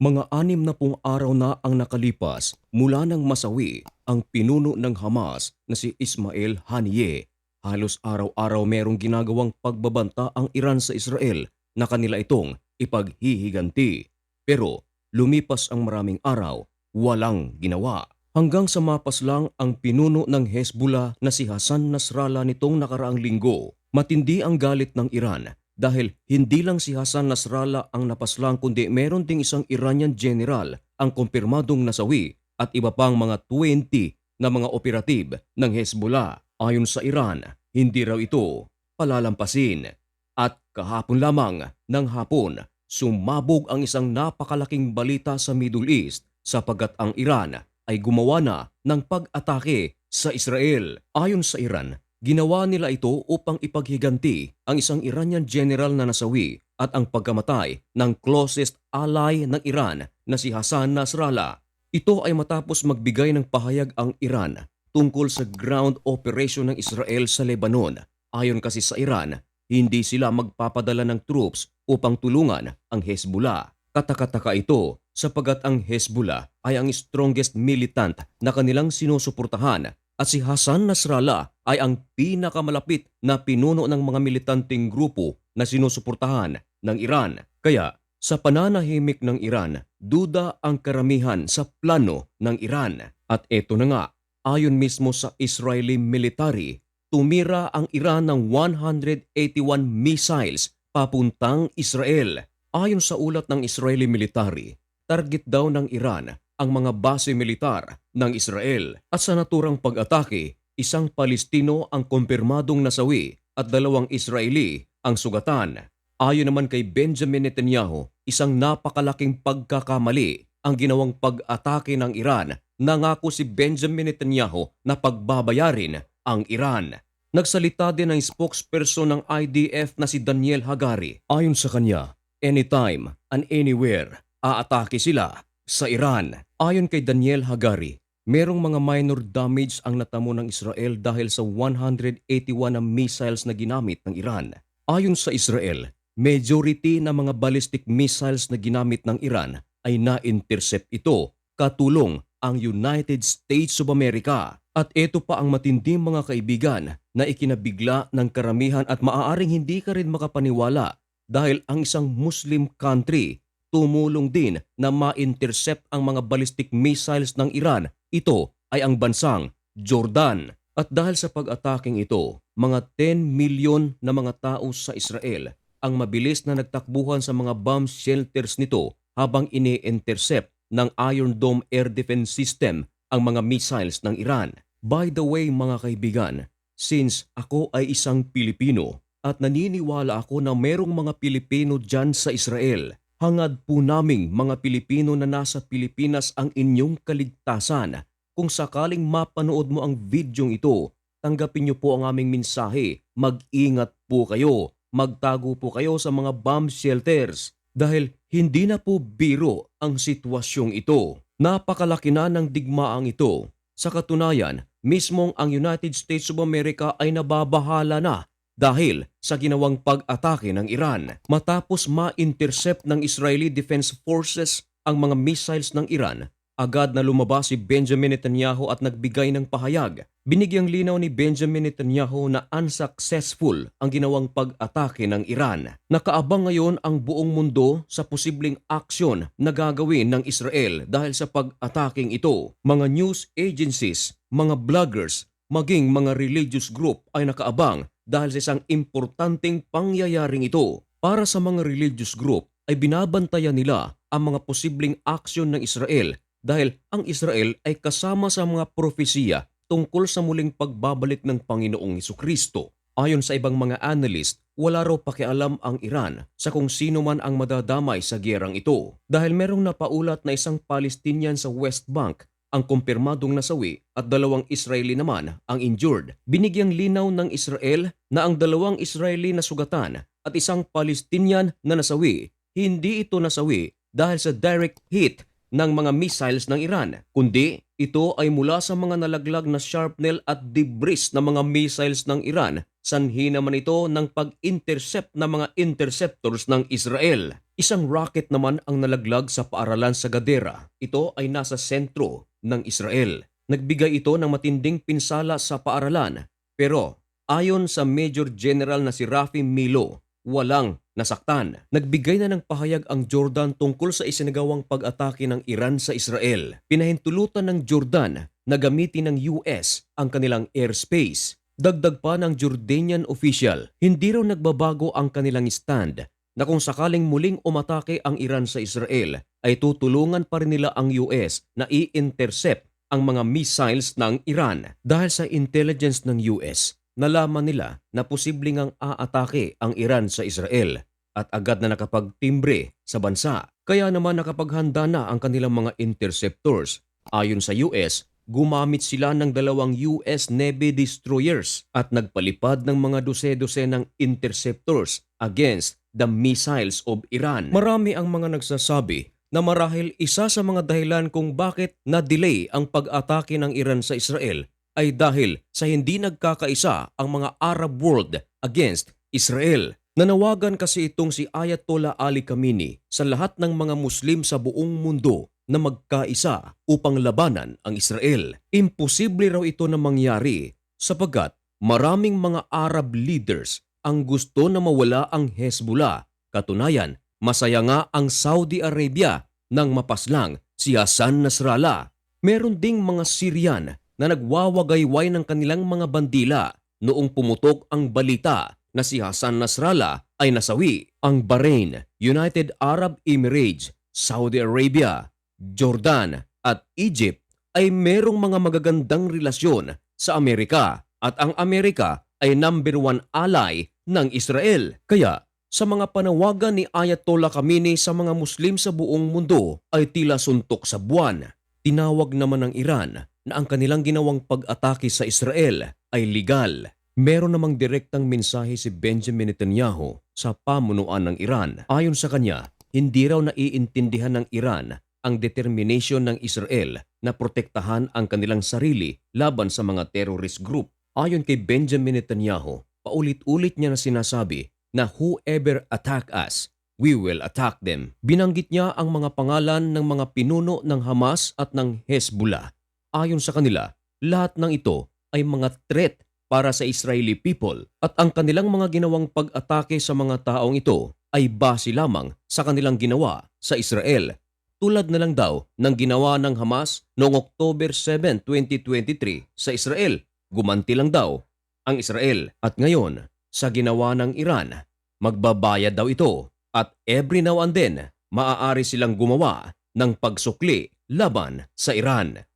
Mga anim na pung araw na ang nakalipas mula nang masawi ang pinuno ng Hamas na si Ismail Haniyeh. Halos araw-araw merong ginagawang pagbabanta ang Iran sa Israel na kanila itong ipaghihiganti. Pero lumipas ang maraming araw, walang ginawa. Hanggang sa mapas lang ang pinuno ng Hezbollah na si Hassan Nasrallah nitong nakaraang linggo. Matindi ang galit ng Iran dahil hindi lang si Hassan Nasrallah ang napaslang kundi meron ding isang Iranian general ang kumpirmadong nasawi at iba pang mga 20 na mga operatib ng Hezbollah. Ayon sa Iran, hindi raw ito palalampasin. At kahapon lamang ng hapon, sumabog ang isang napakalaking balita sa Middle East sapagkat ang Iran ay gumawa na ng pag-atake sa Israel. Ayon sa Iran, ginawa nila ito upang ipaghiganti ang isang Iranian general na nasawi at ang pagkamatay ng closest ally ng Iran na si Hassan Nasrallah. Ito ay matapos magbigay ng pahayag ang Iran tungkol sa ground operation ng Israel sa Lebanon. Ayon kasi sa Iran, hindi sila magpapadala ng troops upang tulungan ang Hezbollah. Katakataka ito sapagat ang Hezbollah ay ang strongest militant na kanilang sinusuportahan at si Hassan Nasrallah ay ang pinakamalapit na pinuno ng mga militanteng grupo na sinusuportahan ng Iran. Kaya sa pananahimik ng Iran, duda ang karamihan sa plano ng Iran. At eto na nga, ayon mismo sa Israeli military, tumira ang Iran ng 181 missiles papuntang Israel. Ayon sa ulat ng Israeli military, target daw ng Iran ang mga base militar ng Israel at sa naturang pag-atake, isang Palestino ang kumpirmadong nasawi at dalawang Israeli ang sugatan. Ayon naman kay Benjamin Netanyahu, isang napakalaking pagkakamali ang ginawang pag-atake ng Iran. Nangako si Benjamin Netanyahu na pagbabayarin ang Iran. Nagsalita din ang spokesperson ng IDF na si Daniel Hagari. Ayon sa kanya, anytime and anywhere, aatake sila sa Iran. Ayon kay Daniel Hagari, merong mga minor damage ang natamo ng Israel dahil sa 181 na missiles na ginamit ng Iran. Ayon sa Israel, majority ng mga ballistic missiles na ginamit ng Iran ay na-intercept ito katulong ang United States of America. At ito pa ang matinding mga kaibigan na ikinabigla ng karamihan at maaaring hindi ka rin makapaniwala dahil ang isang Muslim country tumulong din na ma-intercept ang mga ballistic missiles ng Iran. Ito ay ang bansang Jordan. At dahil sa pag-ataking ito, mga 10 milyon na mga tao sa Israel ang mabilis na nagtakbuhan sa mga bomb shelters nito habang ini-intercept ng Iron Dome Air Defense System ang mga missiles ng Iran. By the way mga kaibigan, since ako ay isang Pilipino at naniniwala ako na merong mga Pilipino dyan sa Israel, hangad po naming mga Pilipino na nasa Pilipinas ang inyong kaligtasan. Kung sakaling mapanood mo ang videong ito, tanggapin niyo po ang aming mensahe. Mag-ingat po kayo. Magtago po kayo sa mga bomb shelters dahil hindi na po biro ang sitwasyong ito. Napakalaki na ng digmaang ito. Sa katunayan, mismong ang United States of America ay nababahala na dahil sa ginawang pag-atake ng Iran. Matapos ma-intercept ng Israeli Defense Forces ang mga missiles ng Iran, agad na lumabas si Benjamin Netanyahu at nagbigay ng pahayag. Binigyang linaw ni Benjamin Netanyahu na unsuccessful ang ginawang pag-atake ng Iran. Nakaabang ngayon ang buong mundo sa posibleng aksyon na gagawin ng Israel dahil sa pag-ataking ito. Mga news agencies, mga bloggers, maging mga religious group ay nakaabang dahil sa isang importanteng pangyayaring ito. Para sa mga religious group ay binabantayan nila ang mga posibleng aksyon ng Israel dahil ang Israel ay kasama sa mga propesiya tungkol sa muling pagbabalik ng Panginoong Kristo. Ayon sa ibang mga analyst, wala raw pakialam ang Iran sa kung sino man ang madadamay sa gerang ito dahil merong napaulat na isang Palestinian sa West Bank ang kumpirmadong nasawi at dalawang Israeli naman ang injured. Binigyang linaw ng Israel na ang dalawang Israeli na sugatan at isang Palestinian na nasawi, hindi ito nasawi dahil sa direct hit ng mga missiles ng Iran, kundi ito ay mula sa mga nalaglag na shrapnel at debris ng mga missiles ng Iran sanhi naman ito ng pag-intercept ng mga interceptors ng Israel. Isang rocket naman ang nalaglag sa paaralan sa Gadera. Ito ay nasa sentro ng Israel. Nagbigay ito ng matinding pinsala sa paaralan. Pero ayon sa Major General na si Rafi Milo, walang nasaktan. Nagbigay na ng pahayag ang Jordan tungkol sa isinagawang pag-atake ng Iran sa Israel. Pinahintulutan ng Jordan na gamitin ng US ang kanilang airspace. Dagdag pa ng Jordanian official, hindi raw nagbabago ang kanilang stand na kung sakaling muling umatake ang Iran sa Israel ay tutulungan pa rin nila ang US na i-intercept ang mga missiles ng Iran. Dahil sa intelligence ng US, nalaman nila na posibleng ang aatake ang Iran sa Israel at agad na nakapagtimbre sa bansa. Kaya naman nakapaghanda na ang kanilang mga interceptors. Ayon sa US, gumamit sila ng dalawang US Navy destroyers at nagpalipad ng mga dose-dose ng interceptors against the missiles of Iran. Marami ang mga nagsasabi na marahil isa sa mga dahilan kung bakit na-delay ang pag-atake ng Iran sa Israel ay dahil sa hindi nagkakaisa ang mga Arab world against Israel. Nanawagan kasi itong si Ayatollah Ali Khamenei sa lahat ng mga Muslim sa buong mundo na magkaisa upang labanan ang Israel. Imposible raw ito na mangyari sapagkat maraming mga Arab leaders ang gusto na mawala ang Hezbollah. Katunayan, masaya nga ang Saudi Arabia nang mapaslang si Hassan Nasrallah. Meron ding mga Syrian na nagwawagayway ng kanilang mga bandila noong pumutok ang balita na si Hassan Nasrallah ay nasawi. Ang Bahrain, United Arab Emirates, Saudi Arabia, Jordan at Egypt ay merong mga magagandang relasyon sa Amerika at ang Amerika ay number one ally ng Israel. Kaya sa mga panawagan ni Ayatollah Khamenei sa mga Muslim sa buong mundo ay tila suntok sa buwan. Tinawag naman ng Iran na ang kanilang ginawang pag-atake sa Israel ay legal. Meron namang direktang mensahe si Benjamin Netanyahu sa pamunuan ng Iran. Ayon sa kanya, hindi raw naiintindihan ng Iran ang determination ng Israel na protektahan ang kanilang sarili laban sa mga terrorist group. Ayon kay Benjamin Netanyahu, paulit-ulit niya na sinasabi na whoever attack us, we will attack them. Binanggit niya ang mga pangalan ng mga pinuno ng Hamas at ng Hezbollah. Ayon sa kanila, lahat ng ito ay mga threat para sa Israeli people at ang kanilang mga ginawang pag-atake sa mga taong ito ay base lamang sa kanilang ginawa sa Israel. Tulad na lang daw ng ginawa ng Hamas noong October 7, 2023 sa Israel. Gumanti lang daw ang Israel at ngayon sa ginawa ng Iran, magbabayad daw ito at every now and then maaari silang gumawa ng pagsukli laban sa Iran.